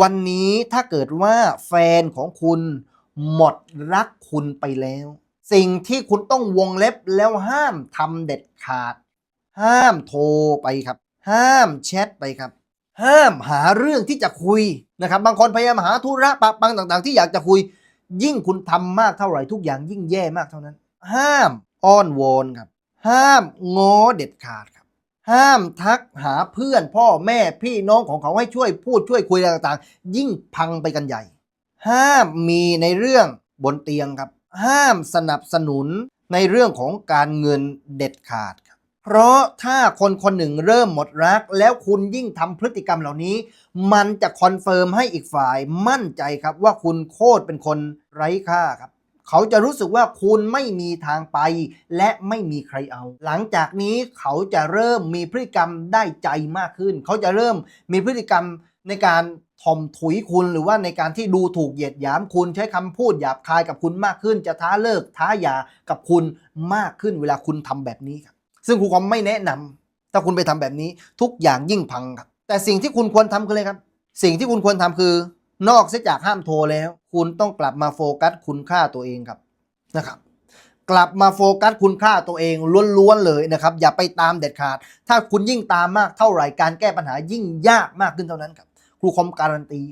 วันนี้ถ้าเกิดว่าแฟนของคุณหมดรักคุณไปแล้ว สิ่งที่คุณต้องวงเล็บแล้วห้ามทำเด็ดขาด ห้ามโทรไปครับ ห้ามแชทไปครับ ห้ามหาเรื่องที่จะคุยนะครับ บางคนพยายามหาธุระปะปังต่างๆ ที่อยากจะคุย ยิ่งคุณทำมากเท่าไหร่ทุกอย่างยิ่งแย่มากเท่านั้น ห้ามอ้อนวอนครับ ห้ามง้อเด็ดขาดครับ ห้ามทักหาเพื่อนพ่อแม่พี่น้องของเขาให้ช่วยพูดช่วยคุยอะไรต่างๆ ยิ่งพังไปกันใหญ่ ห้ามมีในเรื่องบนเตียงครับ ห้ามสนับสนุนในเรื่องของการเงินเด็ดขาดครับ เพราะถ้าคนคนหนึ่งเริ่มหมดรัก แล้วคุณยิ่งทำพฤติกรรมเหล่านี้ มันจะคอนเฟิร์มให้อีกฝ่ายมั่นใจครับว่าคุณโคตรเป็นคนไร้ค่าครับ เขาจะรู้สึกว่าคุณไม่มีทางไป และไม่มีใครเอา หลังจากนี้เขาจะเริ่มมีพฤติกรรมได้ใจมากขึ้น เขาจะเริ่มมีพฤติกรรมในการถ่อมถุยคุณหรือว่าในการที่ดูถูกเหยียดหยามคุณใช้คำพูดหยาบคายกับคุณมากขึ้น จะท้าเลิกท้าหย่ากับคุณมากขึ้นเวลาคุณทำแบบนี้ครับ ซึ่งครูคอมไม่แนะนำถ้าคุณไปทำแบบนี้ทุกอย่างยิ่งพังครับ แต่สิ่งที่คุณควรทำคืออะไรครับ สิ่งที่คุณควรทำคือ นอกเสียจากห้ามโทรแล้ว คุณต้องกลับมาโฟกัสคุณค่าตัวเองครับนะครับ กลับมาโฟกัสคุณค่าตัวเองล้วนๆเลยนะครับ อย่าไปตามเด็ดขาด ถ้าคุณยิ่งตามมากเท่าไหร่การแก้ปัญหายิ่งยากมากขึ้นเท่านั้นครับ ครูคอมการันตี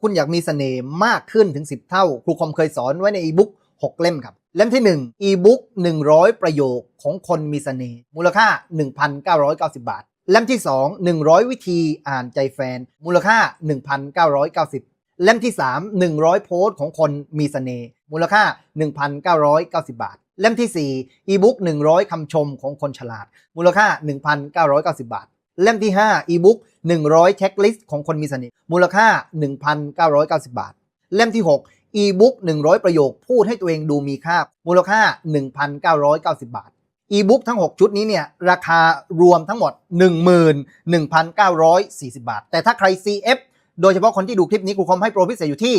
คุณอยากมีเสน่ห์มากขึ้นถึง 10 เท่า ครูคอมเคยสอนไว้ในอีบุ๊ก6 เล่มครับ เล่มที่ 1 อีบุ๊ก100 ประโยคของคนมีเสน่ห์มูลค่า 1,990 บาท เล่มที่ 2 100 วิธีอ่านใจแฟน มูลค่า 1,990 เล่มที่ 3 100 โพสต์ของคนมีเสน่ห์มูลค่า 1,990 บาท เล่มที่ 4 อีบุ๊ก100 คำชมของคนฉลาด มูลค่า 1,990 บาท เล่มที่ 5 อีบุ๊ก100 เช็คลิสต์ของคนมีเสน่ห์มูลค่า 1,990 บาท เล่มที่ 6 อีบุ๊ก100 ประโยคพูดให้ตัวเองดูมีค่า มูลค่า 1,990 บาทอีบุ๊กทั้ง 6 ชุดนี้เนี่ยราคารวมทั้งหมด 11,940 บาท แต่ถ้าใคร CF โดยเฉพาะคนที่ดูคลิปนี้ครูคอมให้โปรพิเศษอยู่ที่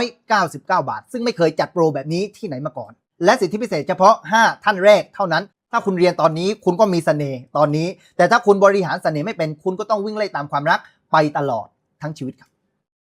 299 บาท ซึ่งไม่เคยจัดโปรแบบนี้ที่ไหนมาก่อน และสิทธิพิเศษเฉพาะ 5 ท่านแรกเท่านั้น ถ้าคุณเรียนตอนนี้คุณก็มีเสน่ห์ตอนนี้ แต่ถ้าคุณบริหารเสน่ห์ไม่เป็นคุณก็ต้องวิ่งไล่ตามความรักไปตลอดทั้งชีวิตครับ